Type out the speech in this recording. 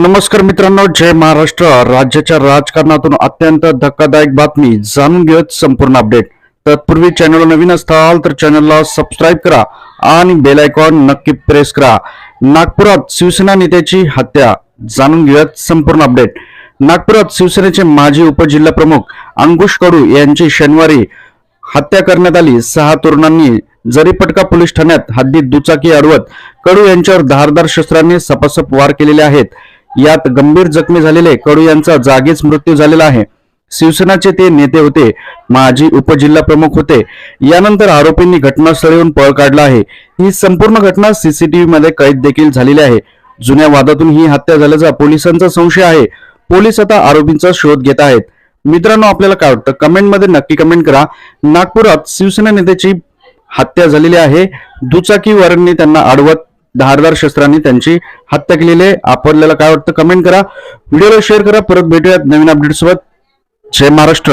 नमस्कार मित्रांनो जय महाराष्ट्र. राज्याच्या राजकारणातून अत्यंत धक्कादायक बातमी जाणून घेत संपूर्ण अपडेट. तत्पूर्वी चॅनल नवीन असताल तर चॅनलला सबस्क्राईब करा आणि बेल आयकॉन नक्की प्रेस करा. नागपुरात शिवसेना नेत्याची हत्या. जाणून घेऊयात संपूर्ण अपडेट. नागपुरात शिवसेनेचे माजी उपजिल्हा प्रमुख अंकुश कडू यांची शनिवारी हत्या करण्यात आली. सहा तरुणांनी जरीपटका पोलीस ठाण्यात हद्दीत दुचाकी अडवत कडू यांच्यावर धारदार शस्त्रांनी सपासप वार केलेले आहेत. यात गंभीर जखमी झालेले कडू यांचा जागीच मृत्यू झालेला आहे. शिवसेनाचे ते नेते होते. माजी उपजिल्हा प्रमुख होते. यानंतर आरोपींनी घटनास्थळी येऊन पळ काढला आहे. ही संपूर्ण घटना सीसीटीव्ही मध्ये कैद देखील झालेली आहे. जुन्या वादातून ही हत्या झाल्याचा पोलिसांचा संशय आहे. पोलीस आता आरोपींचा शोध घेत आहेत. मित्रांनो आपल्याला काय वाटतं? कमेंटमध्ये नक्की कमेंट करा. नागपुरात शिवसेना नेत्याची हत्या झालेली आहे. दुचाकीवरांनी त्यांना अडवत धारदार शस्त्रांनी त्यांची हत्या केलेली आहे. आपल्याला काय वाटतं? कमेंट करा. व्हिडिओला शेअर करा. परत भेटूयात नवीन अपडेट सोबत. जय महाराष्ट्र.